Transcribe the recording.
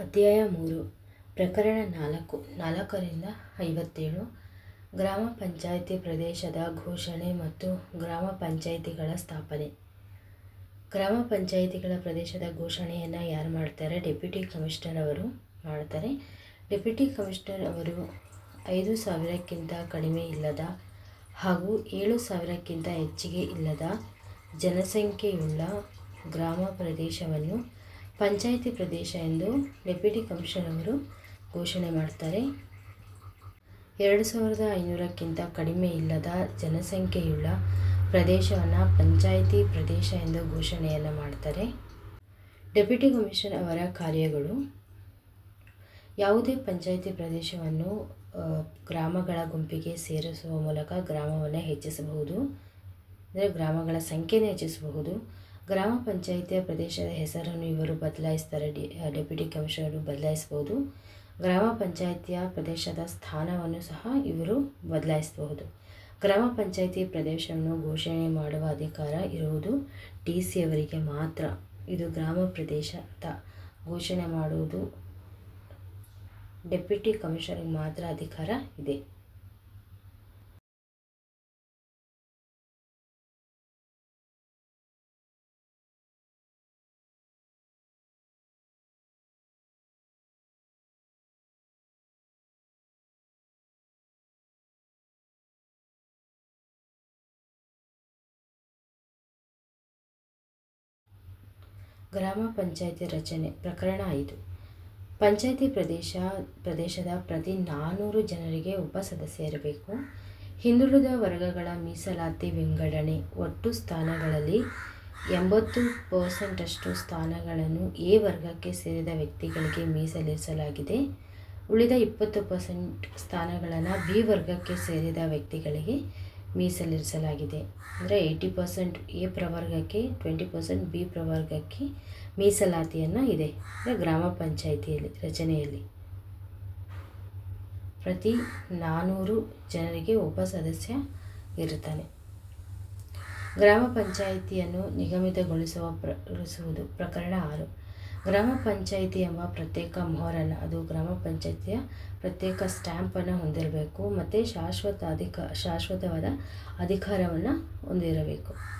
ಅಧ್ಯಾಯ ಮೂರು, ಪ್ರಕರಣ ನಾಲ್ಕು, ನಾಲ್ಕರಿಂದ ಐವತ್ತೇಳು. ಗ್ರಾಮ ಪಂಚಾಯಿತಿ ಪ್ರದೇಶದ ಘೋಷಣೆ ಮತ್ತು ಗ್ರಾಮ ಪಂಚಾಯಿತಿಗಳ ಸ್ಥಾಪನೆ. ಗ್ರಾಮ ಪಂಚಾಯಿತಿಗಳ ಪ್ರದೇಶದ ಘೋಷಣೆಯನ್ನು ಯಾರು ಮಾಡ್ತಾರೆ? ಡೆಪ್ಯೂಟಿ ಕಮಿಷನರ್ ಅವರು ಮಾಡ್ತಾರೆ. ಡೆಪ್ಯೂಟಿ ಕಮಿಷನರ್ ಅವರು ಐದು ಸಾವಿರಕ್ಕಿಂತ ಕಡಿಮೆ ಇಲ್ಲದ ಹಾಗೂ ಏಳು ಸಾವಿರಕ್ಕಿಂತ ಹೆಚ್ಚಿಗೆ ಇಲ್ಲದ ಜನಸಂಖ್ಯೆಯುಳ್ಳ ಗ್ರಾಮ ಪ್ರದೇಶವನ್ನು ಪಂಚಾಯಿತಿ ಪ್ರದೇಶ ಎಂದು ಡೆಪ್ಯೂಟಿ ಕಮಿಷನರ್ ಅವರು ಘೋಷಣೆ ಮಾಡ್ತಾರೆ. ಎರಡು ಸಾವಿರದ ಐನೂರಕ್ಕಿಂತ ಕಡಿಮೆ ಇಲ್ಲದ ಜನಸಂಖ್ಯೆಯುಳ್ಳ ಪ್ರದೇಶವನ್ನು ಪಂಚಾಯಿತಿ ಪ್ರದೇಶ ಎಂದು ಘೋಷಣೆಯನ್ನು ಮಾಡ್ತಾರೆ. ಡೆಪ್ಯೂಟಿ ಕಮಿಷನ್ ಅವರ ಕಾರ್ಯಗಳು ಯಾವುದೇ ಪಂಚಾಯಿತಿ ಪ್ರದೇಶವನ್ನು ಗ್ರಾಮಗಳ ಗುಂಪಿಗೆ ಸೇರಿಸುವ ಮೂಲಕ ಗ್ರಾಮವನ್ನು ಹೆಚ್ಚಿಸಬಹುದು, ಅಂದರೆ ಗ್ರಾಮಗಳ ಸಂಖ್ಯೆಯನ್ನು ಹೆಚ್ಚಿಸಬಹುದು. ಗ್ರಾಮ ಪಂಚಾಯಿತಿಯ ಪ್ರದೇಶದ ಹೆಸರನ್ನು ಇವರು ಬದಲಾಯಿಸ್ತಾರೆ ಡಿ ಡೆಪ್ಯೂಟಿ ಕಮಿಷನರು ಬದಲಾಯಿಸ್ಬೋದು ಗ್ರಾಮ ಪಂಚಾಯಿತಿಯ ಪ್ರದೇಶದ ಸ್ಥಾನವನ್ನು ಸಹ ಇವರು ಬದಲಾಯಿಸಬಹುದು. ಗ್ರಾಮ ಪಂಚಾಯಿತಿ ಪ್ರದೇಶವನ್ನು ಘೋಷಣೆ ಮಾಡುವ ಅಧಿಕಾರ ಇರುವುದು ಡಿ ಸಿ ಅವರಿಗೆ ಮಾತ್ರ. ಇದು ಗ್ರಾಮ ಪ್ರದೇಶ ಅಂತ ಘೋಷಣೆ ಮಾಡುವುದು ಡೆಪ್ಯೂಟಿ ಕಮಿಷನರ್ಗೆ ಮಾತ್ರ ಅಧಿಕಾರ ಇದೆ. ಗ್ರಾಮ ಪಂಚಾಯಿತಿ ರಚನೆ ಪ್ರಕರಣ ಐದು. ಪಂಚಾಯಿತಿ ಪ್ರದೇಶ, ಪ್ರದೇಶದ ಪ್ರತಿ ನಾನ್ನೂರು ಜನರಿಗೆ ಒಬ್ಬ ಸದಸ್ಯ ಇರಬೇಕು. ಹಿಂದುಳಿದ ವರ್ಗಗಳ ಮೀಸಲಾತಿ ವಿಂಗಡಣೆ ಒಟ್ಟು ಸ್ಥಾನಗಳಲ್ಲಿ ಎಂಬತ್ತು ಪರ್ಸೆಂಟಷ್ಟು ಸ್ಥಾನಗಳನ್ನು ಎ ವರ್ಗಕ್ಕೆ ಸೇರಿದ ವ್ಯಕ್ತಿಗಳಿಗೆ ಮೀಸಲಿರಿಸಲಾಗಿದೆ. ಉಳಿದ ಇಪ್ಪತ್ತು ಪರ್ಸೆಂಟ್ ಸ್ಥಾನಗಳನ್ನು ಬಿ ವರ್ಗಕ್ಕೆ ಸೇರಿದ ವ್ಯಕ್ತಿಗಳಿಗೆ ಮೀಸಲಿರಿಸಲಾಗಿದೆ. ಅಂದರೆ ಏಯ್ಟಿ ಪರ್ಸೆಂಟ್ ಎ ಪ್ರವರ್ಗಕ್ಕೆ ಟ್ವೆಂಟಿ ಪರ್ಸೆಂಟ್ ಬಿ ಪ್ರವರ್ಗಕ್ಕೆ ಮೀಸಲಾತಿಯನ್ನು ಇದೆ. ಅಂದರೆ ಗ್ರಾಮ ಪಂಚಾಯಿತಿಯಲ್ಲಿ, ರಚನೆಯಲ್ಲಿ. ಪ್ರತಿ ನಾನ್ನೂರು ಜನರಿಗೆ ಒಬ್ಬ ಸದಸ್ಯ ಇರುತ್ತಾನೆ. ಗ್ರಾಮ ಪಂಚಾಯಿತಿಯನ್ನು ನಿಗಮಿತಗೊಳಿಸುವ ಪ್ರ, ಗೊಳಿಸುವುದು ಪ್ರಕರಣ ಆರು. ಗ್ರಾಮ ಪಂಚಾಯಿತಿ ಎಂಬ ಪ್ರತ್ಯೇಕ ಮೊಹರನ್ನು, ಅದು ಗ್ರಾಮ ಪಂಚಾಯಿತಿಯ ಪ್ರತ್ಯೇಕ ಸ್ಟ್ಯಾಂಪನ್ನು ಹೊಂದಿರಬೇಕು. ಮತ್ತು ಶಾಶ್ವತ ಅಧಿಕ ಶಾಶ್ವತವಾದ ಅಧಿಕಾರವನ್ನು ಹೊಂದಿರಬೇಕು.